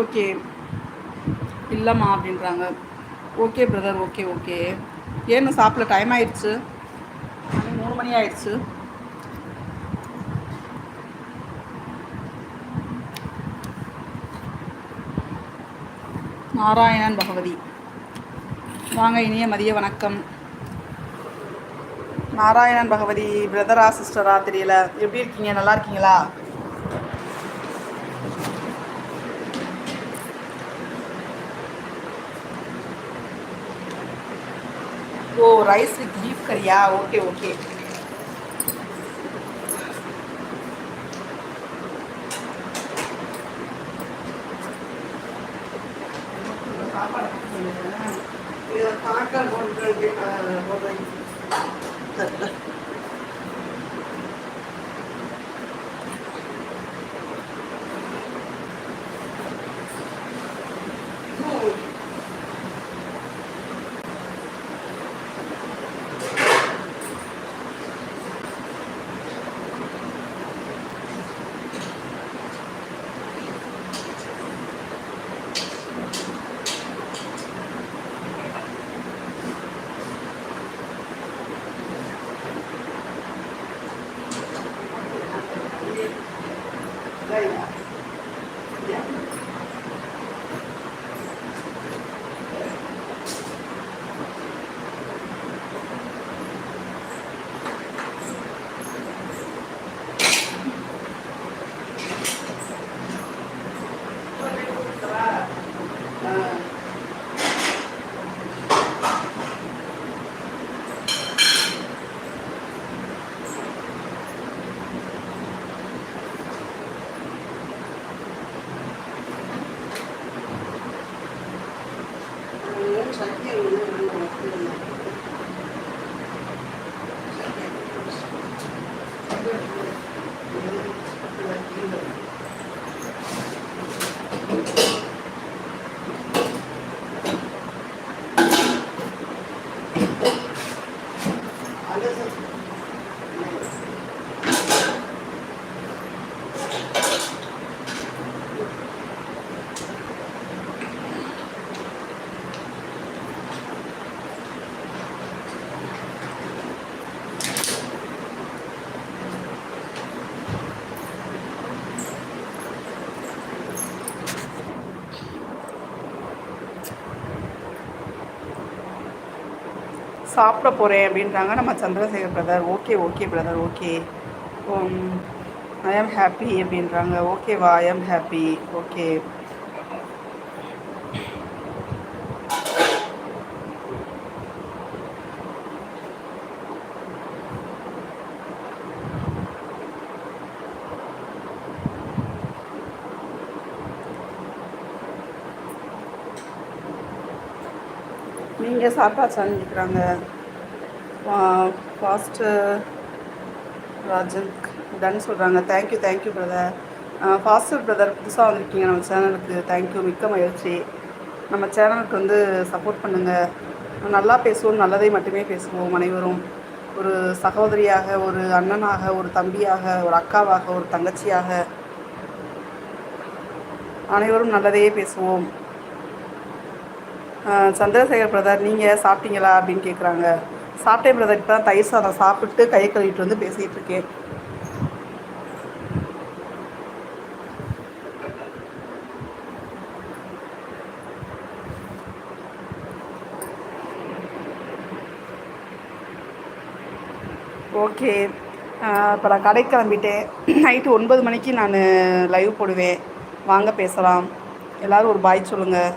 Okay இல்லைம்மா அப்படின்றாங்க. Okay brother okay okay. ஏன்னு சாப்பிட டைம் ஆயிடுச்சு. மணி மூணு மணி ஆயிடுச்சு. நாராயணன் பகவதி. வாங்க இனிய மதிய வணக்கம். நாராயணன் பகவதி பிரதரா சிஸ்டரா தெரியல. எப்படி இருக்கீங்க? நல்லா இருக்கீங்களா? ஓ ரைஸ் வித் பீஃப் கறியா ஓகே ஓகே சாப்பிட சாப்பிட போகிறேன் அப்படின்றாங்க. நம்ம Chandrasekhar brother okay okay brother okay I am happy அப்படின்றாங்க. ஓகேவா ஐ ஆம் ஹாப்பி ஓகே நீங்கள் சாப்பாடு கேட்குறாங்க ஃபாஸ்ட்டு ராஜன் டன் சொல்கிறாங்க thank you thank you brother pastor brother புதுசாக வந்திருக்கீங்க நம்ம சேனலுக்கு. தேங்க்யூ மிக்க மகிழ்ச்சி. நம்ம சேனலுக்கு வந்து சப்போர்ட் பண்ணுங்கள் நல்லா பேசுவோம் நல்லதை மட்டுமே பேசுவோம் அனைவரும். ஒரு சகோதரியாக ஒரு அண்ணனாக ஒரு தம்பியாக ஒரு அக்காவாக ஒரு தங்கச்சியாக அனைவரும் நல்லதையே பேசுவோம். சந்திரசேகர் பிரதர் நீங்கள் சாப்பிட்டீங்களா அப்படின்னு கேட்குறாங்க சாப்பிட்டேன் பிரதர் இப்போ தான் தயிர் சாதம் சாப்பிட்டு கை கழுவிட்டு வந்து பேசிகிட்டு இருக்கேன். ஓகே இப்போ நான் கடைக்கு கிளம்பிட்டேன். நைட்டு ஒன்பது மணிக்கு நான் லைவ் போடுவேன். வாங்க பேசலாம். எல்லோரும் ஒரு பாய் சொல்லுங்கள்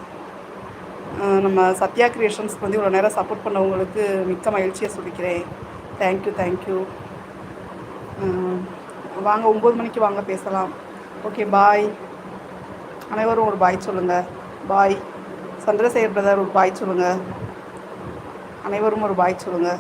நம்ம சத்யா கிரியேஷன்ஸ்க்கு வந்து இவ்வளோ நேரம் சப்போர்ட் பண்ணவங்களுக்கு மிக்க மகிழ்ச்சியை சொல்லிக்கிறேன். தேங்க்யூ தேங்க்யூ வாங்க ஒம்பது மணிக்கு வாங்க பேசலாம். ஓகே பாய் அனைவரும் ஒரு பாய் சொல்லுங்கள் பாய் சந்திரசேகர் பிரதர் ஒரு பாய் சொல்லுங்கள் அனைவரும் ஒரு பாய் சொல்லுங்கள்